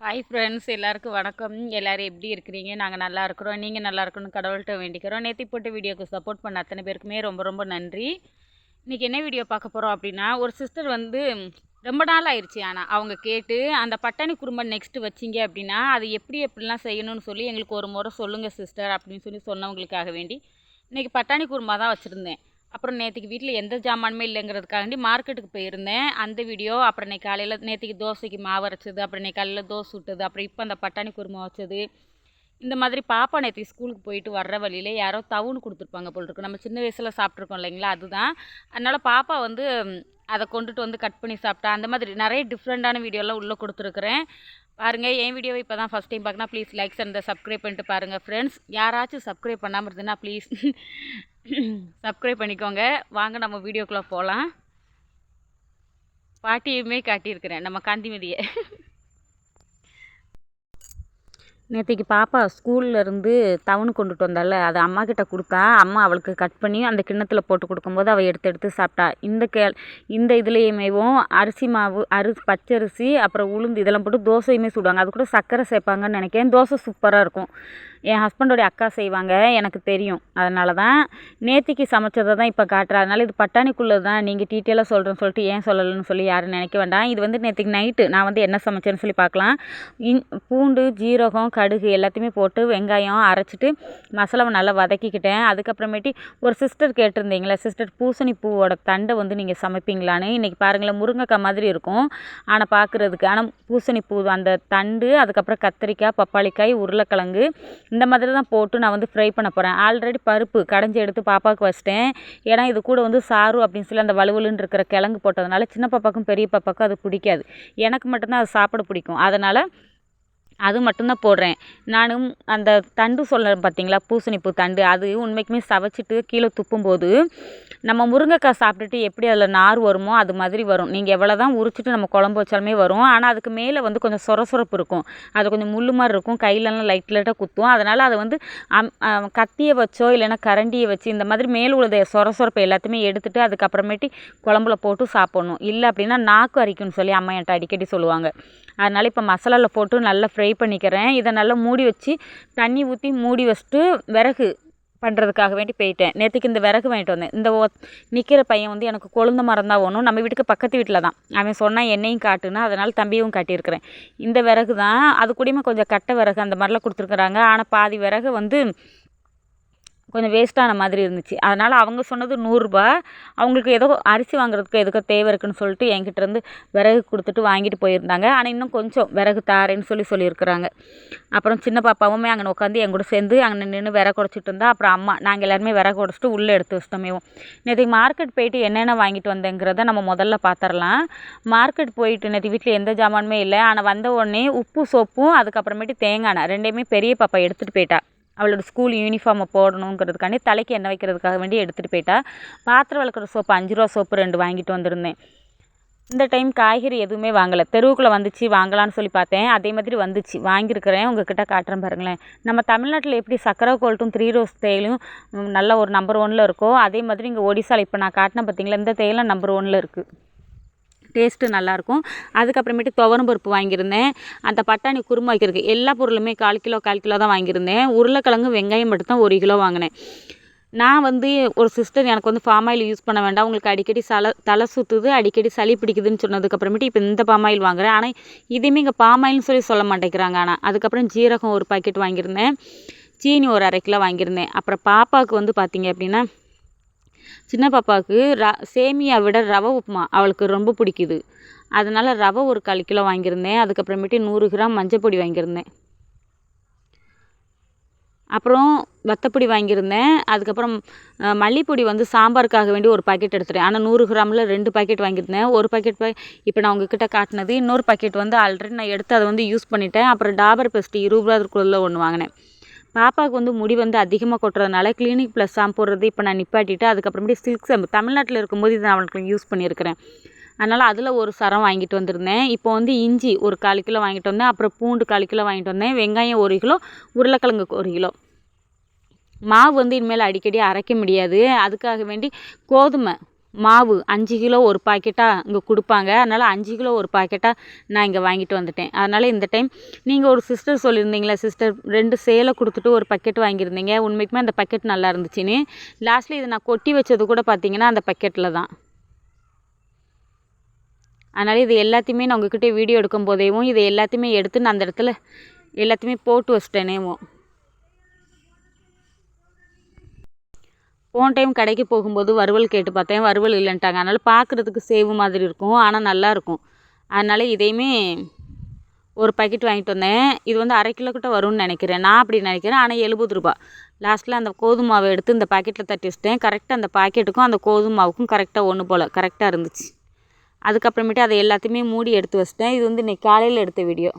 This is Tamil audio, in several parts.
ஹாய் ஃப்ரெண்ட்ஸ் எல்லாருக்கும் வணக்கம். எல்லோரும் எப்படி இருக்கிறீங்க? நாங்கள் நல்லா இருக்கிறோம். நீங்கள் நல்லா இருக்கணும்னு கடவுள்கிட்ட வேண்டிக்கிறோம். நேற்று போட்டு வீடியோக்கு சப்போர்ட் பண்ண அத்தனை பேருக்குமே ரொம்ப ரொம்ப நன்றி. இன்றைக்கி என்ன வீடியோ பார்க்க போகிறோம் அப்படின்னா ஒரு சிஸ்டர் வந்து ரொம்ப நாள் ஆயிடுச்சு ஆனால் அவங்க கேட்டு அந்த பட்டாணி குருமா நெக்ஸ்ட்டு வச்சிங்க அப்படின்னா அது எப்படி எப்படிலாம் செய்யணும்னு சொல்லி எங்களுக்கு ஒரு முறை சொல்லுங்கள் சிஸ்டர் அப்படின்னு சொல்லி சொன்னவங்களுக்காக வேண்டி இன்றைக்கி பட்டாணி குருமா தான் வச்சுருந்தேன். அப்புறம் நேற்றுக்கு வீட்டில் எந்த ஜாமானுமே இல்லைங்கிறதுக்காண்டி மார்க்கெட்டுக்கு போயிருந்தேன். அந்த வீடியோ அப்புறம் இன்னைக்கு காலையில் நேற்றுக்கு தோசைக்கு மாவு அரைச்சது அப்புறம் இன்னைக்கு காலையில் தோசை சுட்டது அப்புறம் இப்போ அந்த பட்டாணி குருமா வச்சது. இந்த மாதிரி பாப்பா நேற்று ஸ்கூலுக்கு போயிட்டு வர்ற வழியில் யாரோ தவுன்னு கொடுத்துருப்பாங்க போல் இருக்கு நம்ம சின்ன வயசில் சாப்பிட்ருக்கோம் இல்லைங்களா? அதுதான். அதனால் பாப்பா வந்து அதை கொண்டுட்டு வந்து கட் பண்ணி சாப்பிட்டா அந்த மாதிரி நிறைய டிஃப்ரெண்ட்டான வீடியோலாம் உள்ளே கொடுத்துருக்குறேன். பாருங்கள் என் வீடியோவை இப்போ தான் ஃபஸ்ட் டைம் பார்க்கணும் ப்ளீஸ் லைக்ஸ் அண்ட் சப்ஸ்கிரைப் பண்ணிட்டு பாருங்கள் ஃப்ரெண்ட்ஸ் யாராச்சும் சப்ஸ்கிரைப் பண்ணாமல் இருந்ததுன்னா ப்ளீஸ் சப்ஸ்கிரைப் பண்ணிக்கோங்க. வாங்க நம்ம வீடியோக்குள்ளே போகலாம் பாட்டியுமே காட்டியிருக்கிறேன் நம்ம காந்திமதியை. நேற்றைக்கு பாப்பா ஸ்கூல்லேருந்து டவுனு கொண்டுட்டு வந்தால அதை அம்மா கிட்ட கொடுத்தா அம்மா அவளுக்கு கட் பண்ணி அந்த கிண்ணத்தில் போட்டு கொடுக்கும்போது அவள் எடுத்து எடுத்து சாப்பிட்டா. இந்த கே இந்த இதுலேயுமேவும் அரிசி மாவு அரிசி பச்சரிசி அப்புறம் உளுந்து இதெல்லாம் போட்டு தோசையுமே சுடுவாங்க. அது கூட சர்க்கரை சேர்ப்பாங்கன்னு நினைக்கிறேன். தோசை சூப்பராக இருக்கும். என் ஹஸ்பண்டோடைய அக்கா செய்வாங்க எனக்கு தெரியும். அதனால தான் நேத்திக்கு சமைச்சதை தான் இப்போ காட்டுறேன் அதனால் இது பட்டாணிக்குள்ளே தான் நீங்கள் டீட்டெயிலாக சொல்கிறேன்னு சொல்லிட்டு ஏன் சொல்லலைன்னு சொல்லி யாரும் நினைக்க வேண்டாம். இது வந்து நேற்றுக்கு நைட்டு நான் வந்து என்ன சமைச்சேன்னு சொல்லி பார்க்கலாம். இன் பூண்டு ஜீரகம் கடுகு எல்லாத்தையுமே போட்டு வெங்காயம் அரைச்சிட்டு மசாலாவை நல்லா வதக்கிக்கிட்டேன். அதுக்கப்புறமேட்டி ஒரு சிஸ்டர் கேட்டிருந்தீங்களே சிஸ்டர் பூசணி பூவோட தண்டை வந்து நீங்கள் சமைப்பீங்களான்னு. இன்றைக்கி பாருங்களேன் முருங்கைக்காய் மாதிரி இருக்கும். ஆனால் பார்க்குறதுக்கு ஆனால் பூசணி பூ அந்த தண்டு அதுக்கப்புறம் கத்திரிக்காய் பப்பாளிக்காய் உருளைக்கிழங்கு இந்த மாதிரி தான் போட்டு நான் வந்து ஃப்ரை பண்ண போகிறேன் ஆல்ரெடி பருப்பு கடைஞ்சி எடுத்து பாப்பாவுக்கு வச்சிட்டேன். ஏன்னா இது கூட வந்து சாரு அப்படின்னு சொல்லி அந்த வலுவலுன்னு இருக்கிற கிழங்கு போட்டதுனால சின்ன பாப்பாக்கும் பெரிய பாப்பாக்கும் அது பிடிக்காது. எனக்கு மட்டும்தான் அது சாப்பிட பிடிக்கும். அதனால் அது மட்டும்தான் போடுறேன். நானும் அந்த தண்டு சொல்கிறேன் பார்த்தீங்களா பூசணிப்பூ தண்டு. அது உண்மைக்குமே சவைச்சிட்டு கீழே துப்பும்போது நம்ம முருங்கைக்காய் சாப்பிட்டுட்டு எப்படி அதில் நார் வருமோ அது மாதிரி வரும். நீங்கள் எவ்வளோ தான் உரிச்சிட்டு நம்ம குழம்பு வச்சாலுமே வரும். ஆனால் அதுக்கு மேலே வந்து கொஞ்சம் சொர சொரப்பு இருக்கும். அது கொஞ்சம் முள் மாதிரி இருக்கும். கையிலலாம் லைட் லைட்டாக குத்தும். அதனால் அதை வந்து கத்தியை வச்சோ இல்லைன்னா கரண்டியை வச்சு இந்த மாதிரி மேலே உள்ளதை சொர சொரப்பு எல்லாத்தையுமே எடுத்துட்டு அதுக்கப்புறமேட்டி குழம்புல போட்டு சாப்பிட்ணும். இல்லை அப்படின்னா நாக்கு அரிக்கும்னு சொல்லி அம்மா என்கிட்ட அடிக்கடி சொல்லுவாங்க. அதனால் இப்போ மசாலாவில் போட்டு நல்லா ஃப்ரை பண்ணிக்கிறேன். இதை நல்லா மூடி வச்சு தண்ணி ஊற்றி மூடி வச்சுட்டு விறகு பண்ணுறதுக்காக வேண்டி போயிட்டேன். நேற்றுக்கு இந்த விறகு வாங்கிட்டு வந்தேன். இந்த நிற்கிற பையன் வந்து எனக்கு கொழுந்த மரம் தான் ஒன்றும் நம்ம வீட்டுக்கு பக்கத்து வீட்டில் தான். அவன் சொன்னால் என்னையும் காட்டுனா அதனால் தம்பியும் காட்டியிருக்கிறேன். இந்த விறகு தான் அது கூடயுமே கொஞ்சம் கட்டை விறகு அந்த மாதிரிலாம் கொடுத்துருக்குறாங்க. ஆனால் பாதி விறகு வந்து கொஞ்சம் வேஸ்ட்டான மாதிரி இருந்துச்சு. அதனால் அவங்க சொன்னது நூறுரூபா அவங்களுக்கு ஏதோ அரிசி வாங்குறதுக்கு எதுக்கோ தேவை இருக்குன்னு சொல்லிட்டு என்கிட்டருந்து விறகு கொடுத்துட்டு வாங்கிட்டு போயிருந்தாங்க. ஆனால் இன்னும் கொஞ்சம் விறகு தாரேன்னு சொல்லி சொல்லியிருக்கிறாங்க. அப்புறம் சின்ன பாப்பாவுமே அங்கே உட்காந்து என் கூட சேர்ந்து அங்கே நின்று விறகு உடச்சிட்டு இருந்தா அப்புறம் அம்மா நாங்கள் எல்லாருமே விறகு உடச்சிட்டு உள்ளே எடுத்து வச்சிட்டோமேவும் நேற்று மார்க்கெட் போயிட்டு என்னென்ன வாங்கிட்டு வந்தேங்கிறத நம்ம முதல்ல பார்த்துடலாம் மார்க்கெட் போயிட்டு நேற்று வீட்டில் எந்த ஜாமானுமே இல்லை. ஆனால் வந்த உடனே உப்பு சோப்பும் அதுக்கப்புறமேட்டு தேங்காய் ரெண்டையுமே பெரிய பாப்பா எடுத்துகிட்டு போயிட்டா. அவளோட ஸ்கூல் யூனிஃபார்மை போடணுங்கிறதுக்காண்டி தலைக்கு எண்ணெய் வைக்கிறதுக்காக வேண்டி எடுத்துகிட்டு போயிட்டா. பாத்திரம் வளர்க்குற சோப்பு அஞ்சு ரூபா சோப்பு ரெண்டு வாங்கிட்டு வந்திருந்தேன். இந்த டைம் காய்கறி எதுவுமே வாங்கலை. தெருவுக்குள்ளே வந்துச்சு வாங்கலான்னு சொல்லி பார்த்தேன். அதே மாதிரி வந்துச்சு. வாங்கியிருக்கிறேன். உங்ககிட்ட காட்டுறேன் பாருங்களேன். நம்ம தமிழ்நாட்டில் எப்படி சக்கரை கோல்ட்டும் த்ரீ ரோஸ் தேயிலும் நல்ல ஒரு நம்பர் ஒனில் இருக்கோ அதே மாதிரி இங்கே ஒடிசாவில் இப்போ நான் காட்டினேன் பார்த்தீங்களா இந்த தேயிலாம் நம்பர் ஒனில் இருக்குது டேஸ்ட்டு நல்லாயிருக்கும் அதுக்கப்புறமேட்டு துவரம் பருப்பு வாங்கியிருந்தேன். அந்த பட்டாணி குருமா வைக்கிறதுக்கு எல்லா பொருளுமே கால் கிலோ கால் கிலோ தான் வாங்கியிருந்தேன். உருளைக்கிழங்கு வெங்காயம் மட்டும் தான் ஒரு கிலோ வாங்கினேன். நான் வந்து ஒரு சிஸ்டர் எனக்கு வந்து ஃபார்ம் ஆயில் யூஸ் பண்ண வேண்டாம். உங்களுக்கு அடிக்கடி சல தலை சுற்றுது அடிக்கடி சளி பிடிக்குதுன்னு சொன்னதுக்கப்புறமேட்டு இப்போ இந்த பாம் ஆயில் வாங்குகிறேன் ஆனால் இதையுமே இங்கே பாம் ஆயில்னு சொல்லி சொல்ல மாட்டேங்கிறாங்க. ஆனால் அதுக்கப்புறம் ஜீரகம் ஒரு பாக்கெட் வாங்கியிருந்தேன். சீனி ஒரு அரை கிலோ வாங்கியிருந்தேன். அப்புறம் பாப்பாவுக்கு வந்து பார்த்திங்க அப்படின்னா சின்ன பாப்பாவுக்கு ர சேமியா விட ரவை உப்புமா அவளுக்கு ரொம்ப பிடிக்குது. அதனால் ரவை ஒரு கால் கிலோ வாங்கியிருந்தேன். அதுக்கப்புறமேட்டு நூறு கிராம் மஞ்சப்பொடி வாங்கியிருந்தேன். அப்புறம் வத்தப்பொடி வாங்கியிருந்தேன். அதுக்கப்புறம் மல்லிப்பொடி வந்து சாம்பாருக்காக வேண்டி ஒரு பாக்கெட் எடுத்துட்டேன். ஆனால் நூறு கிராமில் ரெண்டு பாக்கெட் வாங்கியிருந்தேன். ஒரு பாக்கெட் இப்போ நான் உங்ககிட்ட காட்டினது இன்னொரு பாக்கெட் வந்து ஆல்ரெடி நான் எடுத்து அதை வந்து யூஸ் பண்ணிட்டேன். அப்புறம் டாபர் பெஸ்ட் இருபது ரூபாய்க்குள்ளே ஒன்று வாங்கினேன். பாப்பாவுக்கு வந்து முடி வந்து அதிகமாக கொட்டுறதுனால கிளினிக் ப்ளஸ் ஷாம்பு போடுறது இப்போ நான் நிப்பாட்டிட்டு அதுக்கப்புறமேட்டு சில்க் ஷாம்பு தமிழ்நாட்டில் இருக்கும்போது இதை நான் அவனுக்கு யூஸ் பண்ணியிருக்கிறேன். அதனால் அதில் ஒரு சரம் வாங்கிட்டு வந்திருந்தேன். இப்போ வந்து இஞ்சி ஒரு கால் கிலோ வாங்கிட்டு வந்தேன். அப்புறம் பூண்டு கால் கிலோ வாங்கிட்டு வந்தேன். வெங்காயம் ஒரு கிலோ உருளைக்கிழங்கு ஒரு கிலோ. மாவு வந்து இனிமேல் அடிக்கடி அரைக்க முடியாது. அதுக்காக வேண்டி கோதுமை மாவு அஞ்சு கிலோ ஒரு பாக்கெட்டாக இங்கே கொடுப்பாங்க. அதனால் அஞ்சு கிலோ ஒரு பாக்கெட்டாக நான் இங்கே வாங்கிட்டு வந்துட்டேன். அதனால் இந்த டைம் நீங்கள் ஒரு சிஸ்டர் சொல்லியிருந்தீங்களா சிஸ்டர் ரெண்டு சேலை கொடுத்துட்டு ஒரு பக்கெட் வாங்கியிருந்தீங்க. உண்மைக்குமே அந்த பக்கெட் நல்லா இருந்துச்சுன்னு. லாஸ்ட்டில் இது நான் கொட்டி வச்சது கூட பார்த்தீங்கன்னா அந்த பக்கெட்டில் தான். அதனால் இது எல்லாத்தையுமே நான் உங்ககிட்ட வீடியோ எடுக்கும் போதேவும் இதை எல்லாத்தையுமே எடுத்து நான் அந்த இடத்துல எல்லாத்தையுமே போட்டு வச்சிட்டேனேவும். போன டைம் கடைக்கு போகும்போது வறுவல் கேட்டு பார்த்தேன். வறுவல் இல்லைன்ட்டாங்க. அதனால் பார்க்குறதுக்கு சேவு மாதிரி இருக்கும். ஆனால் நல்லாயிருக்கும் அதனால் இதையுமே ஒரு பாக்கெட் வாங்கிட்டு வந்தேன். இது வந்து அரை கிலோ கிட்ட வரும்னு நினைக்கிறேன். நான் அப்படி நினைக்கிறேன். ஆனால் எழுபது ரூபா லாஸ்ட்டில் அந்த கோதுமை மாவை எடுத்து இந்த பாக்கெட்டில் தட்டி வச்சிட்டேன். கரெக்டாக அந்த பாக்கெட்டுக்கும் அந்த கோதுமை மாவுக்கும் கரெக்டாக ஒன்று போல். கரெக்டாக இருந்துச்சு. அதுக்கப்புறமேட்டு அதை எல்லாத்தையுமே மூடி எடுத்து வச்சிட்டேன். இது வந்து இன்றைக்கி காலையில் எடுத்த வீடியோ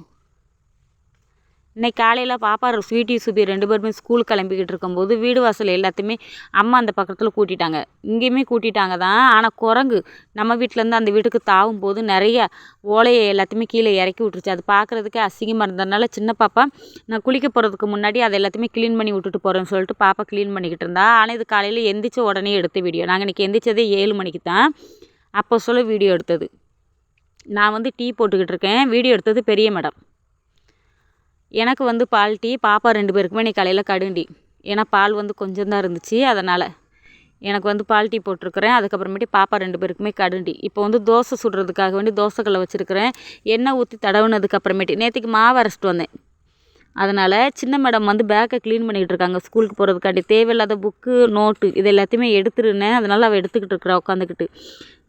இன்னைக்கு காலையில் பாப்பா ஸ்வீட்டி சுபி ரெண்டு பேருமே ஸ்கூல் கிளம்பிக்கிட்டு இருக்கும்போது வீடு வாசல் எல்லாத்தையுமே அம்மா அந்த பக்கத்தில் கூட்டிட்டாங்க. இங்கேயுமே கூட்டிட்டாங்க தான். ஆனால் குரங்கு நம்ம வீட்டிலேருந்து அந்த வீட்டுக்கு தாவும் போது நிறைய ஓலையை எல்லாத்தையுமே கீழே இறக்கி விட்டுருச்சு. அது பார்க்குறதுக்கே அசிங்கமாக இருந்ததுனால சின்ன பாப்பா நான் குளிக்க போகிறதுக்கு முன்னாடி அதை எல்லாத்தையுமே க்ளீன் பண்ணி விட்டுட்டு போகிறேன்னு சொல்லிட்டு பாப்பா க்ளீன் பண்ணிக்கிட்டு இருந்தா. ஆனால் இது காலையில் எந்திரிச்ச உடனே எடுத்த வீடியோ நாங்கள் இன்றைக்கி எந்திரிச்சதே ஏழு மணிக்கு தான். அப்போ சொல்ல வீடியோ எடுத்தது. நான் வந்து டீ போட்டுக்கிட்டு இருக்கேன். வீடியோ எடுத்தது பெரிய மேடம். எனக்கு வந்து பால் டீ பாப்பா ரெண்டு பேருக்குமே நீ காலையில் கடுண்டி ஏன்னா பால் வந்து கொஞ்சம் தான் இருந்துச்சு அதனால் எனக்கு வந்து பால் டீ போட்டிருக்கிறேன். அதுக்கப்புறமேட்டு பாப்பா ரெண்டு பேருக்குமே கடுண்டி இப்போ வந்து தோசை சுடுறதுக்காக வேண்டி தோசைக்கல்லை வச்சுருக்கிறேன். எண்ணெய் ஊற்றி தடவுனதுக்கப்புறமேட்டு நேற்றுக்கு மாவு அரைச்சிட்டு வந்தேன். அதனால் சின்ன மேடம் வந்து பேக்கை க்ளீன் பண்ணிக்கிட்டு இருக்காங்க. ஸ்கூலுக்கு போகிறதுக்காண்டி தேவையில்லாத புக்கு நோட்டு இது எல்லாத்தையுமே எடுத்துருந்தேன் அதனால் அவள் எடுத்துக்கிட்டு இருக்கிறா உட்காந்துக்கிட்டு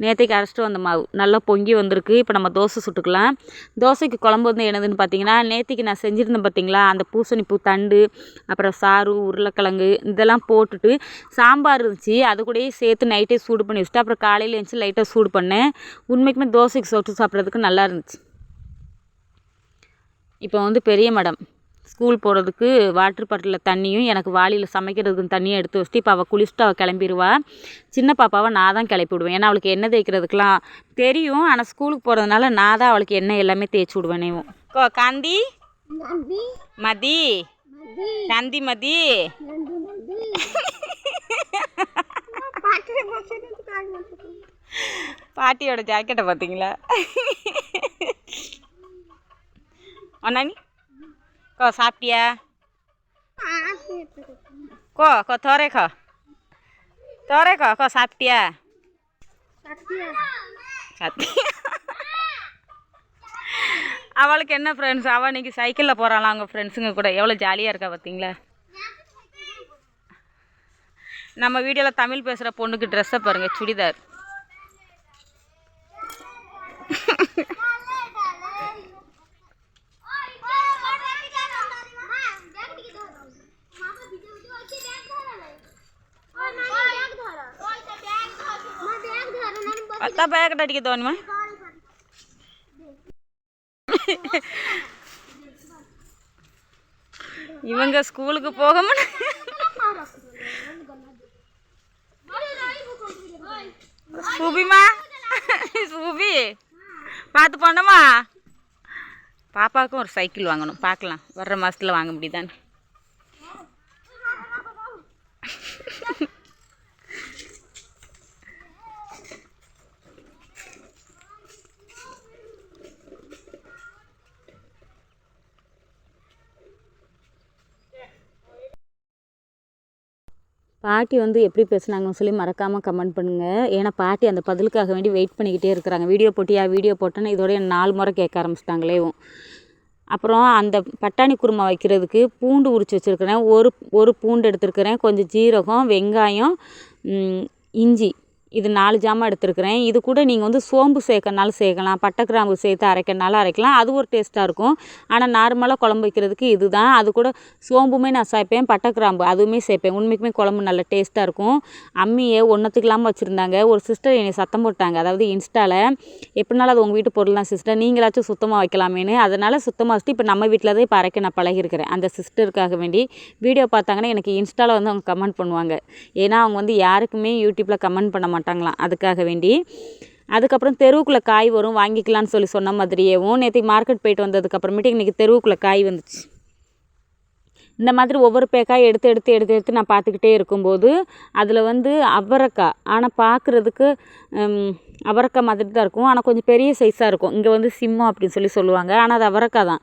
நேற்றைக்கு அரைச்சிட்டு வந்த மாவு. நல்லா பொங்கி வந்திருக்கு. இப்போ நம்ம தோசை சுட்டுக்கலாம். தோசைக்கு குழம்பு வந்து என்னதுன்னு பார்த்தீங்கன்னா நேற்றுக்கு நான் செஞ்சுருந்தேன் பார்த்தீங்களா அந்த பூசணிப்பூ தண்டு அப்புறம் சாறு உருளைக்கிழங்கு இதெல்லாம் போட்டுட்டு சாம்பார் இருந்துச்சு. அது கூடயே சேர்த்து நைட்டே சூடு பண்ணி வச்சுட்டு அப்புறம் காலையில் எழுந்துச்சு லைட்டாக சூடு பண்ணேன். உண்மைக்குமே தோசைக்கு சொட்டு சாப்பிட்றதுக்கு நல்லா இருந்துச்சு. இப்போ வந்து பெரிய மேடம் ஸ்கூல் போகிறதுக்கு வாட்ரு பாட்டிலில் தண்ணியும் எனக்கு வாளியில் சமைக்கிறதுக்கு தண்ணியும் எடுத்து வச்சுட்டு இப்போ அவள் குளிச்சுட்டு அவள் கிளம்பிடுவா சின்ன பாப்பாவை நான் தான் கிளப்பி விடுவேன். ஏன்னா அவளுக்கு எண்ணெய் தேய்க்கிறதுக்கெலாம் தெரியும். ஆனால் ஸ்கூலுக்கு போகிறதுனால நான் தான் அவளுக்கு எண்ணெய் எல்லாமே தேய்ச்சி விடுவேனேவும் கோ காந்தி? மதி. காந்தி மதி. பாட்டியோட ஜாக்கெட்டை பார்த்தீங்களா அண்ணாணி? கோ சாப்பிட்டியா? கோ கோ தோரே கோ. தோரே கோ கோ சாப்பிட்டியா? சத்தியா அவளுக்கு என்ன ஃப்ரெண்ட்ஸ் அவள் இன்னைக்கு சைக்கிளில் போகிறாளாம் அவங்க ஃப்ரெண்ட்ஸுங்க கூட? எவ்வளோ ஜாலியாக இருக்கா பார்த்தீங்களா நம்ம வீடியோவில் தமிழ் பேசுகிற பொண்ணுக்கு ட்ரெஸ்ஸை பாருங்கள் சுடிதார். కల్తా அடிக்க தோணுமா? இவங்க ஸ்கூலுக்கு போகாம சூபிமா? சுபி பார்த்து போனோமா பாப்பாவுக்கும் ஒரு சைக்கிள் வாங்கணும். பார்க்கலாம். வர்ற மாதத்தில் வாங்க முடியுதான்னு. பாட்டி வந்து எப்படி பேசுனாங்கன்னு சொல்லி மறக்காமல் கமெண்ட் பண்ணுங்கள் ஏன்னா பாட்டி அந்த பதிலுக்காக வேண்டி வெயிட் பண்ணிக்கிட்டே இருக்கிறாங்க. வீடியோ போட்டியா வீடியோ போட்டேன்னு இதோட நாலு முறை கேட்க ஆரம்பிச்சிட்டாங்களேவும் அப்புறம் அந்த பட்டாணி குருமா வைக்கிறதுக்கு பூண்டு உரித்து வச்சுருக்கிறேன். ஒரு ஒரு பூண்டு எடுத்துருக்கிறேன். கொஞ்சம் ஜீரகம் வெங்காயம் இஞ்சி. இது நாலு ஜாமான் எடுத்துருக்கிறேன். இது கூட நீங்கள் வந்து சோம்பு சேர்க்கறனாலும் சேர்க்கலாம். பட்டை கிராம்பு சேர்த்து அரைக்கிறனாலும் அரைக்கலாம். அது ஒரு டேஸ்ட்டாக இருக்கும். ஆனால் நார்மலாக குழம்பு வைக்கிறதுக்கு இது தான் அது கூட சோம்புமே நான் சேர்ப்பேன் பட்டை கிராம்பு அதுவுமே சேர்ப்பேன். உண்மைக்குமே குழம்பு நல்ல டேஸ்ட்டாக இருக்கும். அம்மியை ஒன்றத்துக்கு இல்லாமல் வச்சுருந்தாங்க. ஒரு சிஸ்டர் என்னை சத்தம் போட்டாங்க. அதாவது இன்ஸ்டாவில் எப்படினாலும் அது உங்கள் வீட்டு பொருள் தான் சிஸ்டர். நீங்களாச்சும் சுத்தமாக வைக்கலாமேன்னு. அதனால் சுத்தமாக வச்சுட்டு இப்போ நம்ம வீட்டில் தான் இப்போ அரைக்க நான் பழகிருக்கிறேன் அந்த சிஸ்டருக்காக வேண்டி வீடியோ பார்த்தாங்கன்னா எனக்கு இன்ஸ்டாவில் வந்து அவங்க கமெண்ட் பண்ணுவாங்க. ஏன்னா அவங்க வந்து யாருக்குமே யூடியூப்பில் கமெண்ட் பண்ண மாட்டாங்க. மாட்டாங்களாம் அதுக்காக வேண்டி. அதுக்கப்புறம் தெருவுக்குள்ளே காய் வரும் வாங்கிக்கலான்னு சொல்லி சொன்ன மாதிரியேவும் நேற்று மார்க்கெட் போயிட்டு வந்ததுக்கப்புறமேட்டு இன்றைக்கி தெருவுக்குள்ளே காய் வந்துச்சு. இந்த மாதிரி ஒவ்வொரு பேக்காக எடுத்து எடுத்து எடுத்து எடுத்து நான் பார்த்துக்கிட்டே இருக்கும்போது அதில் வந்து அவரக்காய். ஆனால் பார்க்குறதுக்கு அவரைக்காய் மாதிரி தான் இருக்கும். ஆனால் கொஞ்சம் பெரிய சைஸாக இருக்கும். இங்கே வந்து சிம்மம் அப்படின்னு சொல்லி சொல்லுவாங்க. ஆனால் அது அவரக்காய் தான்.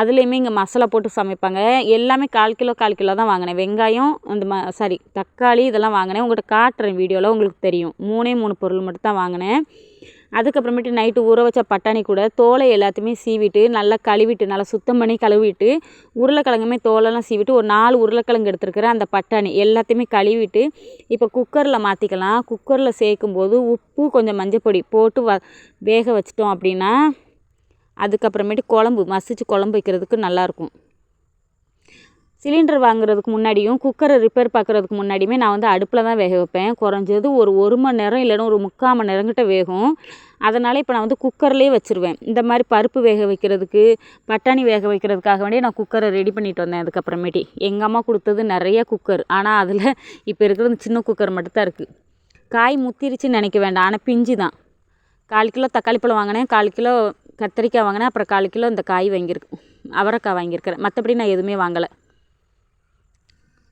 அதுலேயுமே இங்கே மசாலா போட்டு சமைப்பாங்க. எல்லாமே கால் கிலோ கால் கிலோ தான் வாங்கினேன். வெங்காயம் அந்த ம சாரி தக்காளி இதெல்லாம் வாங்கினேன். உங்கள்கிட்ட காட்டுறேன் வீடியோவில் உங்களுக்கு தெரியும். மூணே மூணு பொருள் மட்டும் தான் வாங்கினேன். அதுக்கப்புறமேட்டு நைட்டு ஊற வச்ச பட்டாணி கூட தோலை எல்லாத்தையுமே சீவிட்டு நல்லா கழுவிட்டு நல்லா சுத்தம் பண்ணி கழுவிட்டு உருளைக்கிழங்குமே தோலெல்லாம் சீவிட்டு ஒரு நாலு உருளைக்கிழங்கு எடுத்துருக்கிறேன் அந்த பட்டாணி எல்லாத்தையுமே கழுவிட்டு இப்போ குக்கரில் மாற்றிக்கலாம் குக்கரில் சேர்க்கும்போது உப்பு கொஞ்சம் மஞ்சப்பொடி போட்டு வ வேக வச்சிட்டோம் அப்படின்னா அதுக்கப்புறமேட்டு குழம்பு மசிச்சு குழம்பு வைக்கிறதுக்கு நல்லாயிருக்கும் சிலிண்டர் வாங்குறதுக்கு முன்னாடியும் குக்கரை ரிப்பேர் பார்க்குறதுக்கு முன்னாடியுமே நான் வந்து அடுப்பில் தான் வேக வைப்பேன். குறைஞ்சது ஒரு ஒரு மணி நேரம் இல்லைன்னா ஒரு முக்கால் மணி நேரங்கிட்ட வேகும். அதனால் இப்போ நான் வந்து குக்கர்லேயே வச்சுருவேன். இந்த மாதிரி பருப்பு வேக வைக்கிறதுக்கு பட்டாணி வேக வைக்கிறதுக்காக வேண்டிய நான் குக்கரை ரெடி பண்ணிட்டு வந்தேன் அதுக்கப்புறமேட்டி. எங்கள் அம்மா கொடுத்தது நிறைய குக்கர் ஆனால் அதில் இப்போ இருக்கிறது சின்ன குக்கர் மட்டும்தான் இருக்குது காய் முத்திருச்சுன்னு நினைக்க வேண்டாம். ஆனால் பிஞ்சு தான். கால் கிலோ தக்காளி பழம் வாங்கினேன். கால் கிலோ கத்திரிக்காய் வாங்கினேன் அப்புறம் கால் கிலோ இந்த காய் வாங்கியிருக்கு அவரைக்காய் வாங்கியிருக்கிறேன். மற்றபடி நான் எதுவுமே வாங்கலை.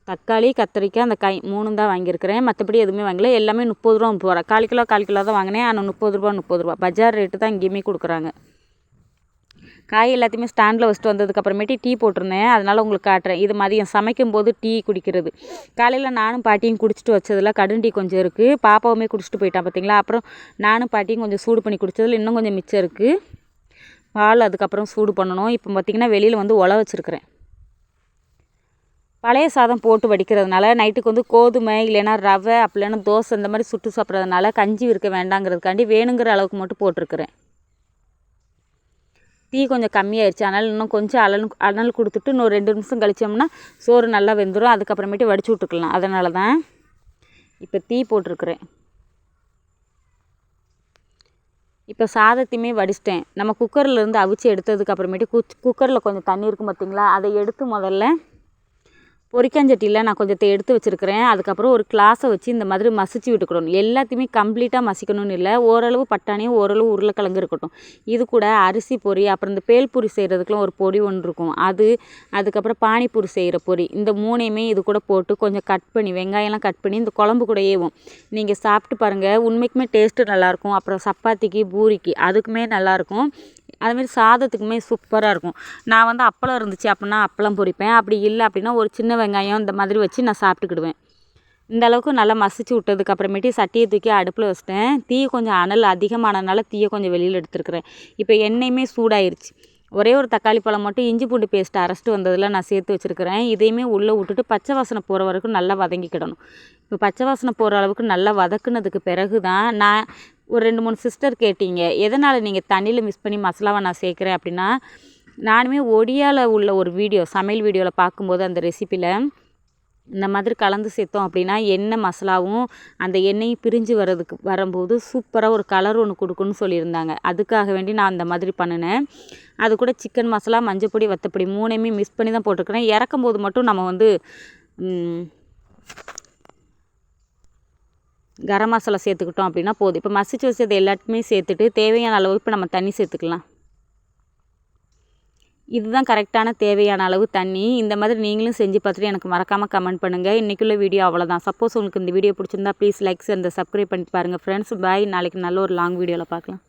தக்காளி கத்திரிக்காய் அந்த காய் மூணும் தான் வாங்கியிருக்கிறேன். மற்றபடி எதுவுமே வாங்கல. எல்லாமே முப்பது ரூபா முப்பது ரூபா. கால் கிலோ கால் கிலோ தான் வாங்கினேன். ஆனால் முப்பது ரூபா முப்பது ரூபா. பஜார் ரேட்டு தான் இங்கேயுமே கொடுக்குறாங்க. காய் எல்லாத்தையுமே ஸ்டாண்டில் வச்சுட்டு வந்ததுக்கப்புறமேட்டு டீ போட்டிருந்தேன். அதனால் உங்களுக்கு காட்டுறேன். இது மதியம் சமைக்கும் போது டீ குடிக்கிறது. காலையில் நானும் பாட்டியும் குடிச்சிட்டு வச்சதில் கடும் டீ கொஞ்சம் இருக்குது பாப்பாவுமே குடிச்சிட்டு போயிட்டான் பார்த்தீங்களா அப்புறம் நானும் பாட்டியும் கொஞ்சம் சூடு பண்ணி குடித்ததில் இன்னும் கொஞ்சம் மிச்சம் இருக்குது பால் அதுக்கப்புறம் சூடு பண்ணணும். இப்போ பார்த்திங்கன்னா வெளியில் வந்து உல வச்சுருக்கிறேன். பழைய சாதம் போட்டு வடிக்கிறதுனால நைட்டுக்கு வந்து கோதுமை இல்லைன்னா ரவை அப்படி இல்லைன்னா தோசை இந்த மாதிரி சுட்டு சாப்பிட்றதுனால கஞ்சி இருக்க வேண்டாங்கிறதுக்காண்டி வேணுங்கிற அளவுக்கு மட்டும் போட்டிருக்கிறேன். டீ கொஞ்சம் கம்மியாயிருச்சு. அதனால் இன்னும் கொஞ்சம் அலல் அனல் கொடுத்துட்டு இன்னும் ரெண்டு நிமிஷம் கழிச்சோம்னா சோறு நல்லா வெந்துடும் அதுக்கப்புறமேட்டு வடிச்சு விட்டுக்கலாம். அதனால தான் இப்போ தீ போட்டிருக்கிறேன். இப்போ சாதத்தையுமே வடிச்சிட்டேன். நம்ம குக்கரில் இருந்து அவிச்சு எடுத்ததுக்கு அப்புறமேட்டு குச் குக்கரில் கொஞ்சம் தண்ணி இருக்கும் பார்த்தீங்களா அதை எடுத்து முதல்ல பொரிக்காஞ்சட்டியில் நான் கொஞ்சத்தை எடுத்து வச்சுருக்கிறேன். அதுக்கப்புறம் ஒரு கிளாஸை வச்சு இந்த மாதிரி மசிச்சு விட்டுக்கணும். எல்லாத்தையுமே கம்ப்ளீட்டாக மசிக்கணும்னு இல்லை. ஓரளவு பட்டாணியும் ஓரளவு உருளைக்கிழங்கு இருக்கட்டும். இது கூட அரிசி பொரி அப்புறம் இந்த பேல்பூரி செய்கிறதுக்குலாம் ஒரு பொடி ஒன்று இருக்கும். அது அதுக்கப்புறம் பானிபூரி செய்கிற பொரி. இந்த மூணையுமே இது கூட போட்டு கொஞ்சம் கட் பண்ணி வெங்காயம்லாம் கட் பண்ணி இந்த குழம்பு கூட ஏவும். நீங்கள் சாப்பிட்டு பாருங்கள் உண்மைக்குமே டேஸ்ட்டு நல்லாயிருக்கும் அப்புறம் சப்பாத்திக்கு பூரிக்கு அதுக்குமே நல்லாயிருக்கும் அதுமாரி சாதத்துக்குமே சூப்பராக இருக்கும். நான் வந்து அப்பளம் இருந்துச்சு அப்படின்னா அப்பளம் பொரிப்பேன். அப்படி இல்லை அப்படின்னா ஒரு சின்ன வெங்காயம் இந்த மாதிரி வச்சு நான் சாப்பிட்டுக்கிடுவேன். இந்த அளவுக்கு நல்லா மசிச்சு விட்டதுக்கு அப்புறமேட்டு சட்டியை தூக்கி அடுப்பில் வச்சிட்டேன். தீ கொஞ்சம் அனல் அதிகமானதுனால தீயை கொஞ்சம் வெளியில் எடுத்துருக்குறேன். இப்போ எண்ணெயுமே சூடாயிருச்சு. ஒரே ஒரு தக்காளி பழம் மட்டும் இஞ்சி பூண்டு பேஸ்ட் அரைச்சிட்டு வந்ததில் நான் சேர்த்து வச்சுருக்கிறேன். இதையுமே உள்ளே விட்டுட்டு பச்சை வாசனை போகிற வரைக்கும் நல்லா வதங்கிக்கிடணும். இப்போ பச்சை வாசனை போகிற அளவுக்கு நல்லா வதக்குனதுக்கு பிறகு தான் நான் ஒரு ரெண்டு மூணு சிஸ்டர் கேட்டீங்க. எதனால் நீங்கள் தண்ணியில் மிஸ் பண்ணி மசாலாவை நான் சேர்க்குறேன் அப்படின்னா நானுமே ஒடியாவில் உள்ள ஒரு வீடியோ சமையல் வீடியோவில் பார்க்கும்போது அந்த ரெசிப்பியில் இந்த மாதிரி கலந்து சேர்த்தோம் அப்படின்னா எண்ணெய் மசாலாவும் அந்த எண்ணெயும் பிரிஞ்சு வர்றதுக்கு வரும்போது சூப்பராக ஒரு கலர் ஒன்று கொடுக்குன்னு சொல்லியிருந்தாங்க. அதுக்காக வேண்டி நான் அந்த மாதிரி பண்ணினேன். அது கூட சிக்கன் மசாலா மஞ்சப்பொடி வத்தப்பொடி மூணையுமே மிஸ் பண்ணி தான் போட்டிருக்கிறேன். இறக்கும் போது மட்டும் நம்ம வந்து கரம் மசாலா சேர்த்துக்கிட்டோம் அப்படின்னா போதும். இப்போ மசிச்சு வச்சது எல்லாத்தையுமே சேர்த்துட்டு தேவையான அளவு இப்போ நம்ம தண்ணி சேர்த்துக்கலாம். இதுதான் கரெக்டான தேவையான அளவு தண்ணி. இந்த மாதிரி நீங்களும் செஞ்சு பார்த்துட்டு எனக்கு மறக்காமல் கமெண்ட் பண்ணுங்கள் இன்றைக்குள்ள வீடியோ அவ்வளோதான் சப்போஸ் உங்களுக்கு இந்த வீடியோ பிடிச்சிருந்தா ப்ளீஸ் லைக்ஸ் அந்த சப்ஸ்கிரைப் பண்ணிட்டு பாருங்கள் ஃப்ரெண்ட்ஸ் பாய் நாளைக்கு நல்ல ஒரு லாங் வீடியோவில் பார்க்கலாம்.